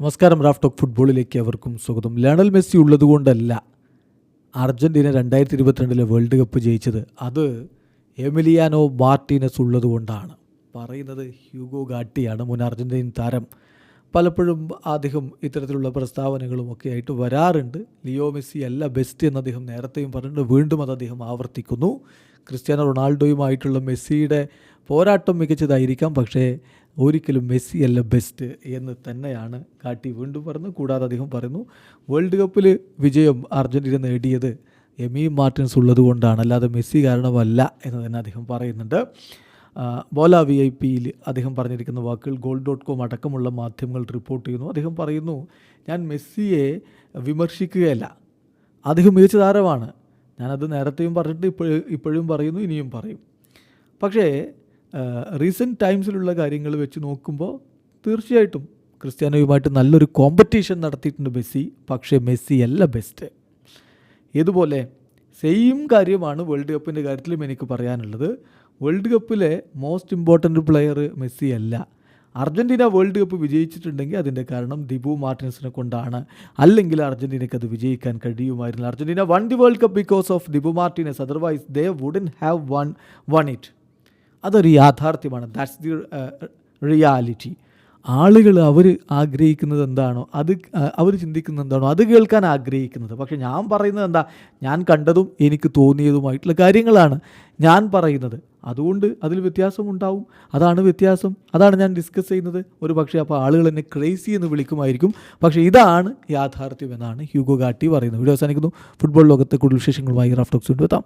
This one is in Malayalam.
നമസ്കാരം റാഫ് ടോക്ക് ഫുട്ബോളിലേക്ക് അവർക്കും സ്വാഗതം. ലയണൽ മെസ്സി ഉള്ളതുകൊണ്ടല്ല അർജന്റീന രണ്ടായിരത്തി ഇരുപത്തിരണ്ടിലെ വേൾഡ് കപ്പ് ജയിച്ചത്. അത് എമിലിയാനോ മാർട്ടീനസ് ഉള്ളതുകൊണ്ടാണ്. പറയുന്നത് ഹ്യൂഗോ ഗാട്ടിയാണ് മുൻ അർജന്റീൻ താരം. പലപ്പോഴും അദ്ദേഹം ഇത്തരത്തിലുള്ള പ്രസ്താവനകളും ഒക്കെ ആയിട്ട് വരാറുണ്ട്. ലിയോ മെസ്സി അല്ല ബെസ്റ്റ് എന്ന് അദ്ദേഹം നേരത്തെയും പറഞ്ഞിട്ടുണ്ട്. വീണ്ടും അത് അദ്ദേഹം ആവർത്തിക്കുന്നു. ക്രിസ്ത്യാനോ റൊണാൾഡോയുമായിട്ടുള്ള മെസ്സിയുടെ പോരാട്ടം മികച്ചതായിരിക്കാം. പക്ഷേ ഒരിക്കലും മെസ്സി അല്ല ബെസ്റ്റ് എന്ന് തന്നെയാണ് കാട്ടി വീണ്ടും പറഞ്ഞു കൂടാതെ അദ്ദേഹം പറയുന്നു വേൾഡ് കപ്പിൽ വിജയം അർജന്റീന നേടിയത് എമി മാർട്ടിൻസ് ഉള്ളത് കൊണ്ടാണ് അല്ലാതെ മെസ്സി കാരണമല്ല എന്ന് തന്നെ അദ്ദേഹം പറയുന്നുണ്ട്. ബോല വി ഐ പിയിൽ അദ്ദേഹം പറഞ്ഞിരിക്കുന്ന വാക്കുകൾ ഗോൾ ഡോട്ട് കോം അടക്കമുള്ള മാധ്യമങ്ങൾ റിപ്പോർട്ട് ചെയ്യുന്നു. അദ്ദേഹം പറയുന്നു ഞാൻ മെസ്സിയെ വിമർശിക്കുകയല്ല. അദ്ദേഹം മികച്ച താരമാണ്. ഞാനത് നേരത്തെയും പറഞ്ഞിട്ട് ഇപ്പോഴും ഇപ്പോഴും പറയുന്നു ഇനിയും പറയും. പക്ഷേ റീസെന്റ് ടൈംസിലുള്ള കാര്യങ്ങൾ വെച്ച് നോക്കുമ്പോൾ തീർച്ചയായിട്ടും ക്രിസ്ത്യാനോയുമായിട്ട് നല്ലൊരു കോമ്പറ്റീഷൻ നടത്തിയിട്ടുണ്ട് മെസ്സി. പക്ഷേ മെസ്സി അല്ല ബെസ്റ്റ് ഇതുപോലെ സെയിം കാര്യമാണ് വേൾഡ് കപ്പിന്റെ കാര്യത്തിലും എനിക്ക് പറയാനുള്ളത്. വേൾഡ് കപ്പിലെ മോസ്റ്റ് ഇമ്പോർട്ടന്റ് പ്ലെയർ മെസ്സി അല്ല. അർജന്റീന വേൾഡ് കപ്പ് വിജയിച്ചിട്ടുണ്ടെങ്കിൽ അതിന്റെ കാരണം ദിബു മാർട്ടിൻസിനെ കൊണ്ടാണ്. അല്ലെങ്കിൽ അർജന്റീനയ്ക്ക് അത് വിജയിക്കാൻ കഴിയുമായിരുന്നു Argentina won the world cup because of Dibu Martinez. Otherwise they wouldn't have won won it അതൊരു യാഥാർത്ഥ്യമാണ്. ദാറ്റ്സ് ദി റിയാലിറ്റി ആളുകൾ അവർ ആഗ്രഹിക്കുന്നത് എന്താണോ അത് അവർ ചിന്തിക്കുന്നത് എന്താണോ അത് കേൾക്കാൻ ആഗ്രഹിക്കുന്നത്. പക്ഷേ ഞാൻ പറയുന്നത് എന്താ ഞാൻ കണ്ടതും എനിക്ക് തോന്നിയതുമായിട്ടുള്ള കാര്യങ്ങളാണ് ഞാൻ പറയുന്നത്. അതുകൊണ്ട് അതിൽ വ്യത്യാസമുണ്ടാവും അതാണ് വ്യത്യാസം. അതാണ് ഞാൻ ഡിസ്കസ് ചെയ്യുന്നത്. ഒരു പക്ഷേ അപ്പോൾ ആളുകൾ എന്നെ ക്രേസി എന്ന് വിളിക്കുമായിരിക്കും. പക്ഷേ ഇതാണ് യാഥാർത്ഥ്യം എന്നാണ് ഹ്യൂഗോ ഗാട്ടി പറയുന്നത്. വീഡിയോ അവസാനിക്കുന്നു. ഫുട്ബോൾ ലോകത്തെ കൂടുതൽ വിശേഷങ്ങളുമായി റാഫ്റ്റോക്സ് കൊണ്ടുവെത്താം